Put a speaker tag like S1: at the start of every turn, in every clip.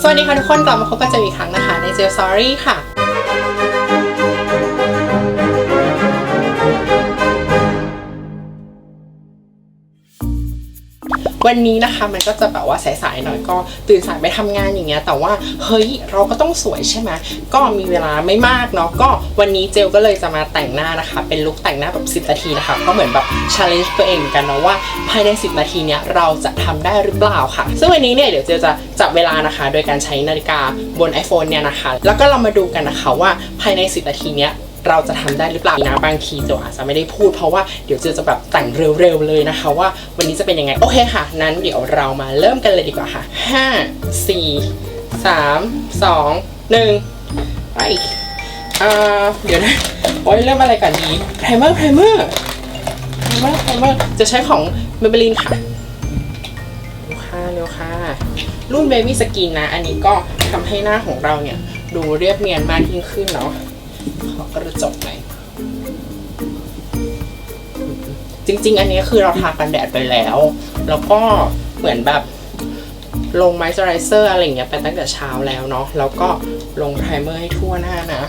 S1: สวัสดีค่ะทุกคนกลับมาพบกับเจลอีกครั้งนะคะในเจลซอรี่ค่ะ วันนี้นะคะมันก็จะแบบว่าสายๆหน่อยก็ตื่นสายไปทำงานอย่างเงี้ยแต่ว่าเฮ้ยเราก็ต้องสวยใช่ไหมก็มีเวลาไม่มากเนาะก็วันนี้เจลก็เลยจะมาแต่งหน้านะคะ เป็นลุคแต่งหน้าแบบ10นาทีนะคะก็เหมือนแบบ challenge ตัวเองกันเนาะว่าภายใน 10 นาทีเนี้ยเราจะทำได้หรือเปล่าค่ะ ซึ่งวันนี้เนี่ยเดี๋ยวเจลจะจับเวลานะคะ โดยการใช้นาฬิกาบน iPhone เนี่ยนะคะ แล้วก็เรามาดูกันนะคะว่าภายใน 10 นาทีเนี้ย เราจะทำได้หรือเปล่านะบางทีจลอาจจะไม่ได้พูดเพราะว่าเดี๋ยวเจลจะแบบแต่งเร็วๆเลยนะคะ ว่าวันนี้จะเป็นยังไงโอเคค่ะ นั้นเดี๋ยวเรามาเริ่มกันเลยดีกว่าค่ะ 5 4 3 2 1ไปอ่าเดี๋ยวนะโอ้ยเริ่มอะไรก่อนดีไพรเมอร์ไพรเมอร์ไพรเมอร์ไพรเมอร์จะใช้ของเมเบลินค่ะเร็วค่ะเร็วค่ะ รุ่น Baby Skin นะ อันนี้ก็ทำให้หน้าของเราเนี่ย ดูเรียบเนียนมากยิ่งขึ้นเนาะ ขอกระจกหน่อยจริง ๆ อันนี้คือเราทากันแดดไปแล้ว แล้วก็เหมือนแบบลงไมเจอไรเซอร์อะไรอย่างเงี้ยไปตั้งแต่เช้าแล้วเนาะ แล้วก็ลงไพรเมอร์ให้ทั่วหน้านะ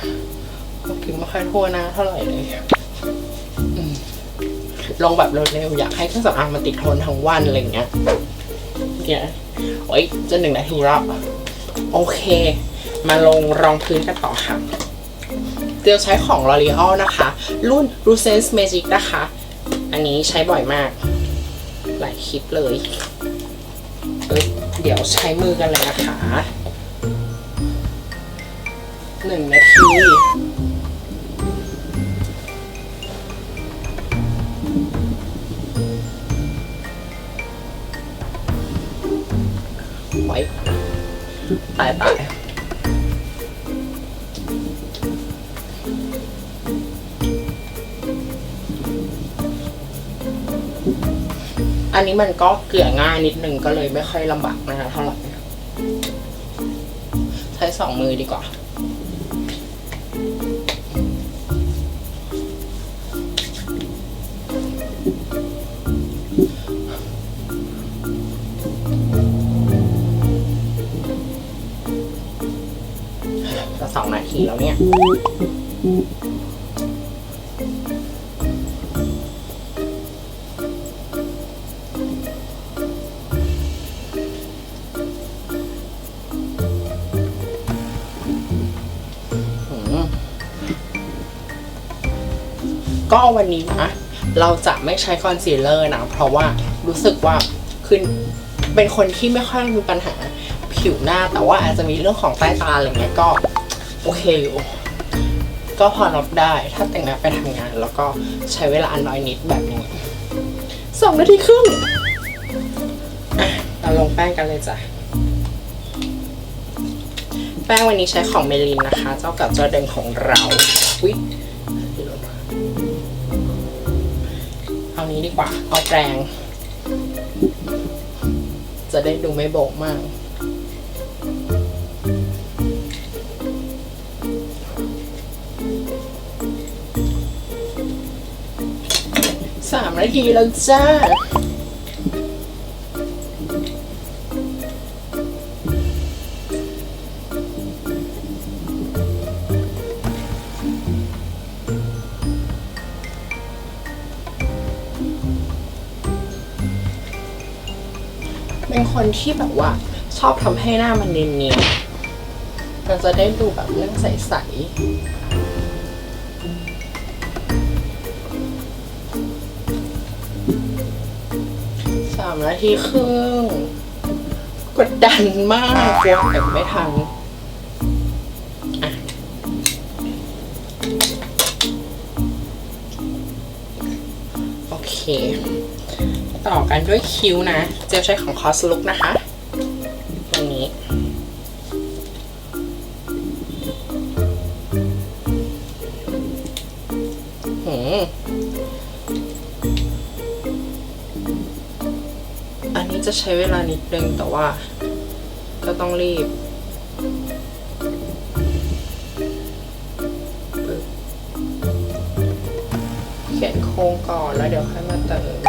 S1: ก็คือไม่ค่อยทั่วหน้าเท่าไหร่เลยลงแบบเร็วๆอยากให้เครื่องสำอางมันติดทนทั้งวันอะไรเงี้ยเนี่ยโอ้ยจะหนึ่งนาทีแล้ว โอเค มาลงรองพื้นกันต่อค่ะ ลใช้ของ L'Oreal นะคะ รุ่น r u s e n s Magic นะคะ อันนี้ใช้บ่อยมาก หลายคลิปเลยเเดี๋ยวใช้มือกันเลยนะคะหนึ่งนาทีไว้ตายตาย อันนี้มันก็เกลี่ยง่ายนิดนึงก็เลยไม่ค่อยลำบากนะคะเท่าไหร่ใช้สองมือดีกว่าจะสองนาทีแล้วเนี่ย ก็วันนี้นะเราจะไม่ใช้คอนซีลเลอร์นะ เพราะว่ารู้สึกว่าคือเป็นคนที่ไม่ค่อยมีปัญหาผิวหน้า แต่ว่าอาจจะมีเรื่องของใต้ตาอะไรเงี้ยก็โอเคอยู่ก็พอรับได้ถ้าแต่งหน้าไปทำงาน แล้วก็ใช้เวลาน้อยนิดแบบนี้สองนาทีครึ่งเราลงแป้งกันเลยจ้ะ แป้งวันนี้ใช้ของเมลินนะคะ เจ้ากับเจ้าเดิมของเราอุ๊ นี้ดีกว่า เอาแปรง จะได้ดูไม่โบกมาก สามนาทีแล้วจ้า คนที่แบบว่า ชอบทำให้หน้ามันเนียนๆมันจะได้ดูแบบเรื่องใสๆสามนาทีครึ่งกดดันมากกลัวแต่ไม่ทันอโอเค ต่อกันด้วยคิ้วนะ เจลใช้ของคอสลุกนะคะตรงนี้ หืมอันนี้จะใช้เวลานิดนึงแต่ว่า ก็ต้องรีบปึ๊บเขียนโครงก่อนแล้วเดี๋ยวค่อยมาเติม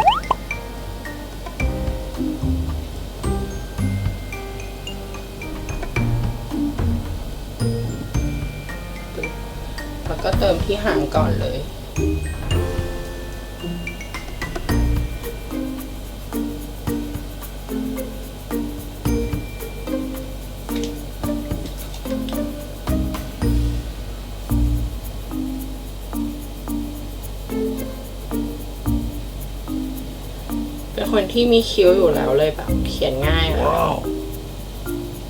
S1: เติมที่หางก่อนเลยเป็นคนที่มีคิ้วอยู่แล้วเลยแบบเขียนง่ายอะ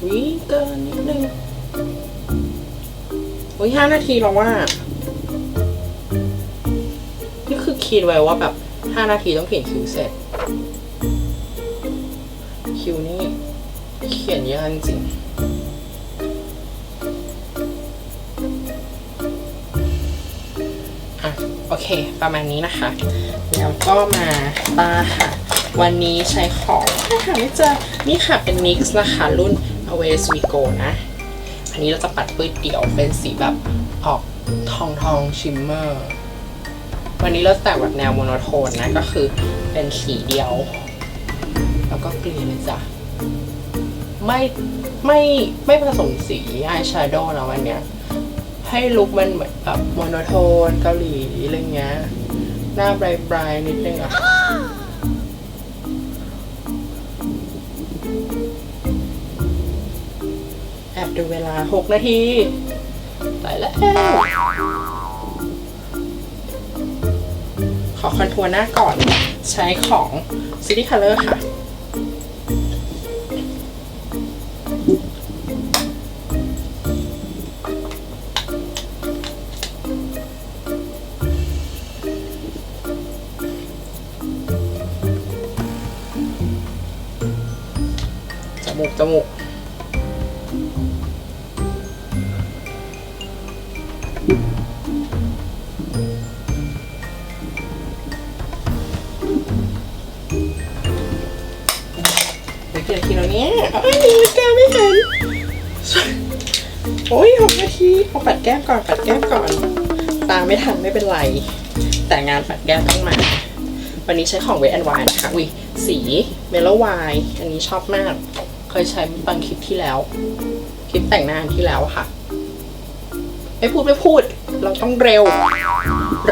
S1: วิเกินนิดนึงวิห้านาทีแล้วว่านี่ คิดไว้ว่าแบบห้านาทีต้องเขียนคิวเสร็จ คิวนี่เขียนยากจริงอะโอเค ประมาณนี้นะคะ แล้วก็มาตาค่ะ วันนี้ใช้ของถ้าหาไม่เจอนี่ค่ะเป็น NYX นะคะ รุ่น a w a y s We Go นะ อันนี้เราจะปัดปื้ดเดี่ยวเป็นสีแบบออกทองทองชิมเมอร์ วันนี้เราแต่งแบบแนวโมโนโทนนะ ก็คือเป็นสีเดียว แล้วก็เกลี่ยเลยจ้ะไม่ไม่ไม่ผสมสีอายแชโดว์นะวันเนี้ย ให้ลุคมันเหมือนแบบโมโนโทนเกาหลีอะไรเงี้ย หน้าปลายปลายๆนิดนึงอะแอบดูเวลา 6 นาที ตายแล้ว ขอคอนทัวร์หน้าก่อนใช้ของ City Color ค่ะ จมูก จมูก โอ้ยหกนาทีเอาปัดแก้มก่อนปัดแก้มก่อน ตามไม่ทันไม่เป็นไร แต่งานปัดแก้มต้องมา วันนี้ใช้ของเวทแอนวายนะคะวิสีเมลวายอันนี้ชอบมาก เคยใช้ตอนคลิปที่แล้ว คลิปแต่งหน้าที่แล้วค่ะ ไม่พูดไม่พูด เราต้องเร็ว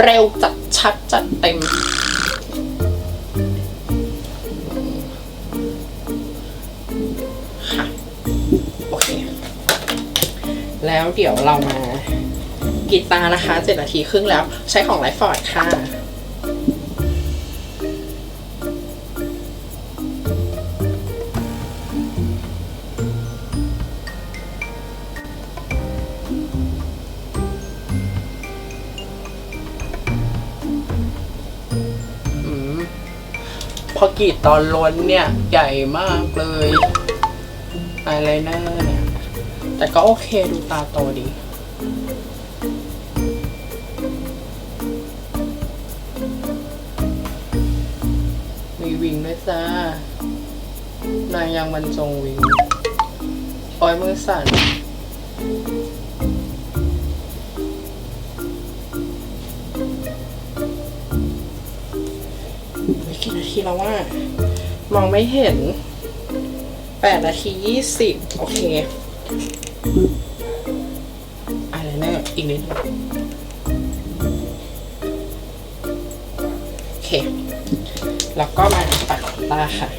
S1: เร็วจัดชัดจัดเต็ม แล้วเดี๋ยวเรามากรีดตานะคะเจ็ดนาทีครึ่งแล้วใช้ของไลฟ์ฟอร์ดค่ะอืมพอกีดตอนล้นเนี่ย ใหญ่มากเลยอายไลเนอร์เนี่ย แต่ก็โอเคดูตาโตดี มีวิงด้วยจ้า นางยังบรรจงวิงอ้อยมือสั่นไม่กี่นาทีแล้วว่ามองไม่เห็นแปดนาทียี่สิบโอเค อะไรเนอร์อีกนิดนึงโอเค แล้วก็มาปัดตาค่ะ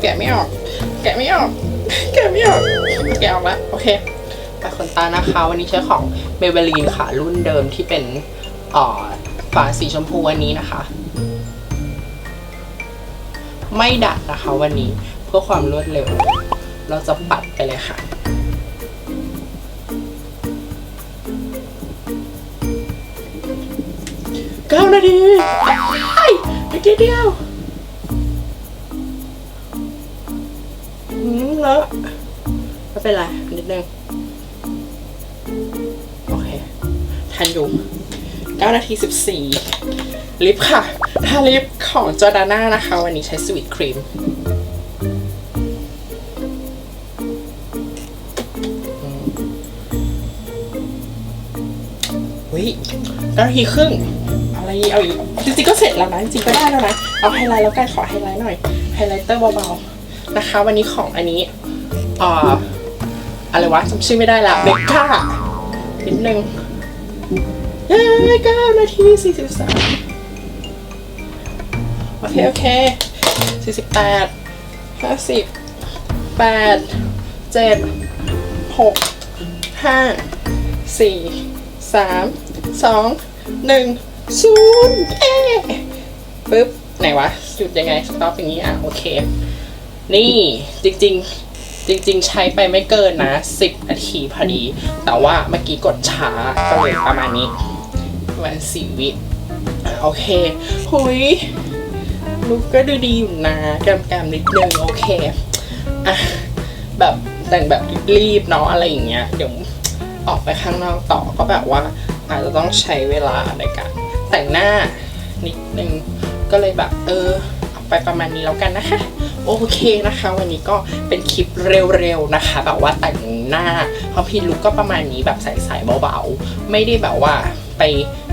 S1: แกะไม่ออก แกะไม่ออก แกะไม่ออก แกะออกแล้ว โอเคปัดขนตานะคะ วันนี้ใช้ของเมเบลีนค่ะ รุ่นเดิมที่เป็นอ่อฝาสีชมพูอันนี้นะคะ ไม่ดัดนะคะวันนี้เพื่อความรวดเร็ว เราจะปัดไปเลยค่ะ เก้านาทีไอ้อีกนิดเดียวอืมเลอะไม่เป็นไรนิดนึงโอเคทันอยู่9นาที14ลิปค่ะ ถ้าลิปของจอร์ดาน่านะคะ วันนี้ใช้สวีทครีม นาทีครึ่งอะไรเอาอีกจริงๆก็เสร็จแล้วนะจริงๆก็ได้แล้วนะเอาไฮไลท์แล้วกันขอไฮไลท์หน่อยไฮไลท์เตอร์เบาๆนะคะ วันนี้ของอันนี้อ่าอะไรวะจำชื่อไม่ได้ละเบกก้านิดนึงเฮ้เก้านาทีสี่สิบสามโอเคโอเคสี่สิบแปดห้าสิบแปดเจ็ดหกห้าสี่สาม สองหนึ่งศูนย์เอ๊ปึ๊บไหนวะหยุดยังไงสต็อปอย่างนี้อะโอเค นี่จริงๆ จริง ๆ ใช้ไปไม่เกินนะ 10 นาทีพอดี แต่ว่าเมื่อกี้กดช้าก็เลยประมาณนี้ประมาณสี่วิโอเคหุยลุกก็ดูดีอยู่นะแกมๆนิดนึงโอเคอะแบบแต่งแบบรีบเนาะอะไรอย่างเงี้ยเดี๋ยวออกไปข้างนอกต่อก็แบบว่า อาจจะต้องใช้เวลาในการแต่งหน้านิดนึงก็เลยแบบเออไปประมาณนี้แล้วกันนะคะ โอเคนะคะ วันนี้ก็เป็นคลิปเร็วๆนะคะ แบบว่าแต่งหน้าเพราะพี่ลุกก็ประมาณนี้แบบใส่ๆเบาๆ ไม่ได้แบบว่าไป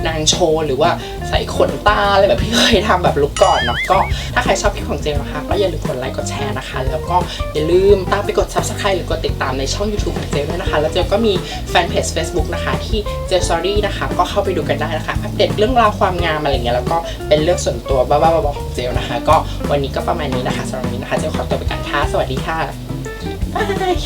S1: นางโชว์หรือว่า ใส่ขนตาอะไรแบบที่เคยทำแบบลุกก่อนเนาะก็ถ้าใครชอบคลิปของเจลนะคะก็อย่าลืมกดไลค์กดแชร์นะคะ แล้วก็อย่าลืมตามไปกด subscribe หรือกดติดตามในช่อง YouTube ของเจลด้วยนะคะ แล้วเจลก็มีแฟนเพจ Facebook นะคะ ที่เจล sorry นะคะ ก็เข้าไปดูกันได้นะคะอัปเดตเรื่องราวความงามอะไรเงี้ยแล้วก็เป็นเรื่องส่วนตัวบ้าๆบอๆของเจลนะคะ ก็วันนี้ก็ประมาณนี้นะคะสำหรับวันนี้นะคะ เจลขอตัวไปกันค่ะสวัสดีค่ะบาย